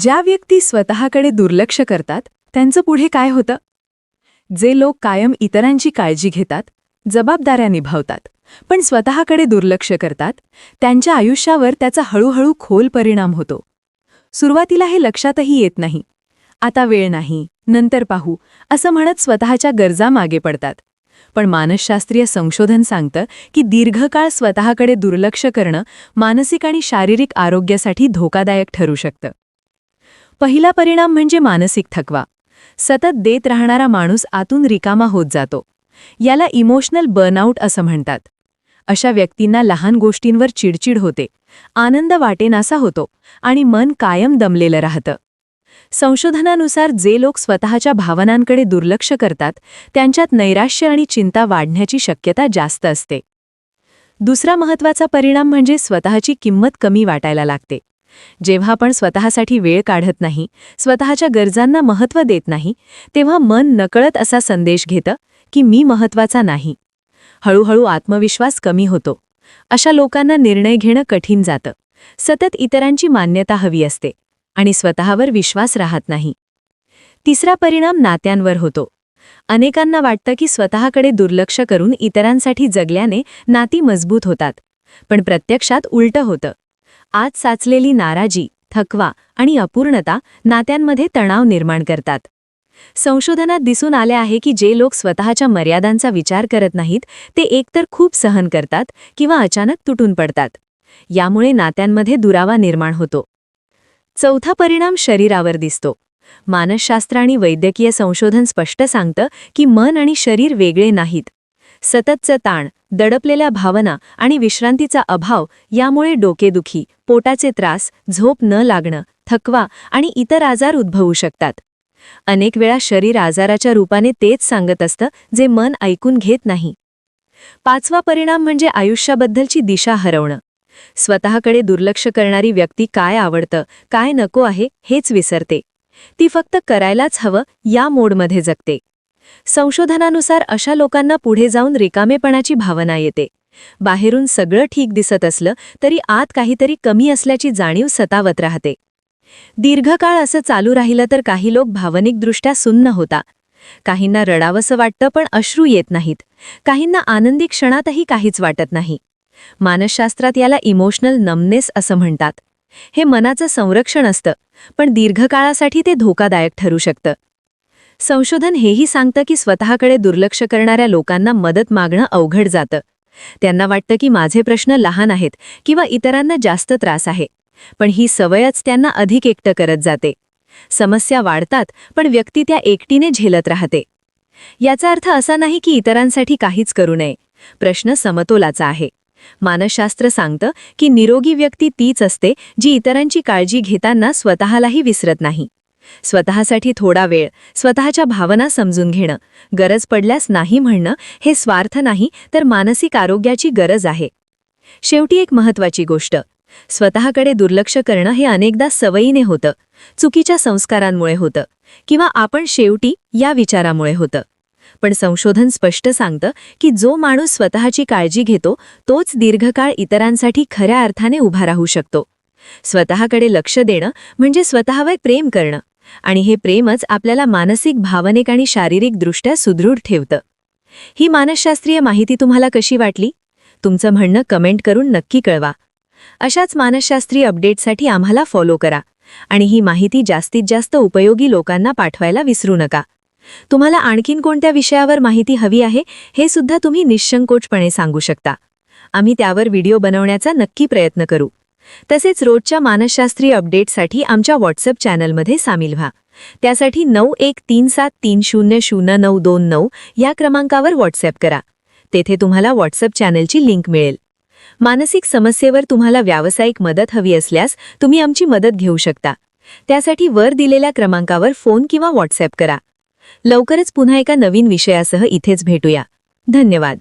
ज्या व्यक्ती स्वतःकडे दुर्लक्ष करतात त्यांचं पुढे काय होतं? जे लोक कायम इतरांची काळजी घेतात जबाबदाऱ्या निभावतात पण स्वतःकडे दुर्लक्ष करतात त्यांच्या आयुष्यावर त्याचा हळूहळू खोल परिणाम होतो. सुरुवातीला हे लक्षातही येत नाही. आता वेळ नाही नंतर पाहू असं म्हणत स्वतःच्या गरजा मागे पडतात. पण मानसशास्त्रीय संशोधन सांगतं की दीर्घकाळ स्वतःकडे दुर्लक्ष करणं मानसिक आणि शारीरिक आरोग्यासाठी धोकादायक ठरू शकतं. पहिला परिणाम म्हणजे मानसिक थकवा. सतत देत राहणारा माणूस आतून रिकामा होत जातो. याला इमोशनल बर्नआउट असं म्हणतात. अशा व्यक्तींना लहान गोष्टींवर चिडचिड होते. आनंद वाटेनासा होतो आणि मन कायम दमलेलं राहतं. संशोधनानुसार जे लोक स्वतःच्या भावनांकडे दुर्लक्ष करतात त्यांच्यात नैराश्य आणि चिंता वाढण्याची शक्यता जास्त असते. दुसरा महत्त्वाचा परिणाम म्हणजे स्वतःची किंमत कमी वाटायला लागते. जेव्हा आपण स्वतःसाठी वेळ काढत नाही स्वतःच्या गरजांना महत्त्व देत नाही तेव्हा मन नकळत असा संदेश घेतं की मी महत्त्वाचा नाही. हळूहळू आत्मविश्वास कमी होतो. अशा लोकांना निर्णय घेणं कठीण जातं. सतत इतरांची मान्यता हवी असते आणि स्वतःवर विश्वास राहत नाही. तिसरा परिणाम नात्यांवर होतो. अनेकांना वाटतं की स्वतःकडे दुर्लक्ष करून इतरांसाठी जगल्याने नाती मजबूत होतात पण प्रत्यक्षात उलटं होतं. आज साचलेली नाराजी थकवा आणि अपूर्णता नात्यांमध्ये तणाव निर्माण करतात. संशोधनात दिसून आले आहे की जे लोक स्वतःच्या मर्यादांचा विचार करत नाहीत ते एकतर खूप सहन करतात किंवा अचानक तुटून पडतात. यामुळे नात्यांमध्ये दुरावा निर्माण होतो. चौथा परिणाम शरीरावर दिसतो. मानसशास्त्र आणि वैद्यकीय संशोधन स्पष्ट सांगतं की मन आणि शरीर वेगळे नाहीत. सततचं ताण दडपलेल्या भावना आणि विश्रांतीचा अभाव यामुळे डोकेदुखी पोटाचे त्रास झोप न लागणं थकवा आणि इतर आजार उद्भवू शकतात. अनेक वेळा शरीर आजाराच्या रूपाने तेच सांगत असतं जे मन ऐकून घेत नाही. पाचवा परिणाम म्हणजे आयुष्याबद्दलची दिशा हरवणं. स्वतःकडे दुर्लक्ष करणारी व्यक्ती काय आवडतं काय नको आहे हेच विसरते. ती फक्त करायलाच हवं या मोडमध्ये जगते. संशोधनानुसार अशा लोकांना पुढे जाऊन रिकामेपणाची भावना येते. बाहेरून सगळं ठीक दिसत असलं तरी आत काहीतरी कमी असल्याची जाणीव सतावत राहते. दीर्घकाळ असं चालू राहिलं तर काही लोक भावनिकदृष्ट्या सुन्न होता. काहींना रडावंसं वाटतं पण अश्रू येत नाहीत. काहींना आनंदी क्षणातही काहीच वाटत नाही. मानसशास्त्रात याला इमोशनल नमनेस असं म्हणतात. हे मनाचं संरक्षण असतं पण दीर्घकाळासाठी ते धोकादायक ठरू शकतं. संशोधन हेही सांगतं की स्वतःकडे दुर्लक्ष करणाऱ्या लोकांना मदत मागणं अवघड जातं. त्यांना वाटतं की माझे प्रश्न लहान आहेत किंवा इतरांना जास्त त्रास आहे पण ही सवयच त्यांना अधिक एकटं करत जाते. समस्या वाढतात पण व्यक्ती त्या एकटीने झेलत राहते. याचा अर्थ असा नाही की इतरांसाठी काहीच करू नये. प्रश्न समतोलाचा आहे. मानसशास्त्र सांगतं की निरोगी व्यक्ती तीच असते जी इतरांची काळजी घेताना स्वतःलाही विसरत नाही. स्वतःसाठी थोडा वेळ स्वतःच्या भावना समजून घेणं. गरज पडल्यास नाही म्हणणं हे स्वार्थ नाही तर मानसिक आरोग्याची गरज आहे. शेवटी एक महत्वाची गोष्ट. स्वतःकडे दुर्लक्ष करणं हे अनेकदा सवयीने होतं. चुकीच्या संस्कारांमुळे होतं. किंवा आपण शेवटी या विचारामुळे होतं. पण संशोधन स्पष्ट सांगतं की जो माणूस स्वतःची काळजी घेतो तोच दीर्घकाळ इतरांसाठी खऱ्या अर्थाने उभा राहू शकतो. स्वतःकडे लक्ष देणं म्हणजे स्वतःवर प्रेम करणं. आणि हे प्रेमच आपल्याला मानसिक भावनिक आणि शारीरिकदृष्ट्या सुदृढ ठेवतं. ही मानसशास्त्रीय माहिती तुम्हाला कशी वाटली? तुमचं म्हणणं कमेंट करून नक्की कळवा. अशाच मानसशास्त्रीय अपडेटसाठी आम्हाला फॉलो करा आणि ही माहिती जास्तीत जास्त उपयोगी लोकांना पाठवायला विसरू नका. तुम्हाला आणखीन कोणत्या विषयावर माहिती हवी आहे हे सुद्धा तुम्ही निशंकोचपणे सांगू शकता. आम्ही त्यावर व्हिडिओ बनवण्याचा नक्की प्रयत्न करू. तसेच रोजच्या मानसशास्त्रीय अपडेटसाठी आमच्या व्हॉट्सअप चॅनलमध्ये सामील व्हा. त्यासाठी नऊ एक तीन सात तीन शून्य शून्य नऊ दोन नऊ या क्रमांकावर व्हॉट्सअप करा. तेथे तुम्हाला व्हॉट्सअप चॅनलची लिंक मिळेल. मानसिक समस्येवर तुम्हाला व्यावसायिक मदत हवी असल्यास तुम्ही आमची मदत घेऊ शकता. त्यासाठी वर दिलेल्या क्रमांकावर फोन किंवा व्हॉट्सअप करा. लवकरच पुन्हा एका नवीन विषयासह इथेच भेटूया. धन्यवाद.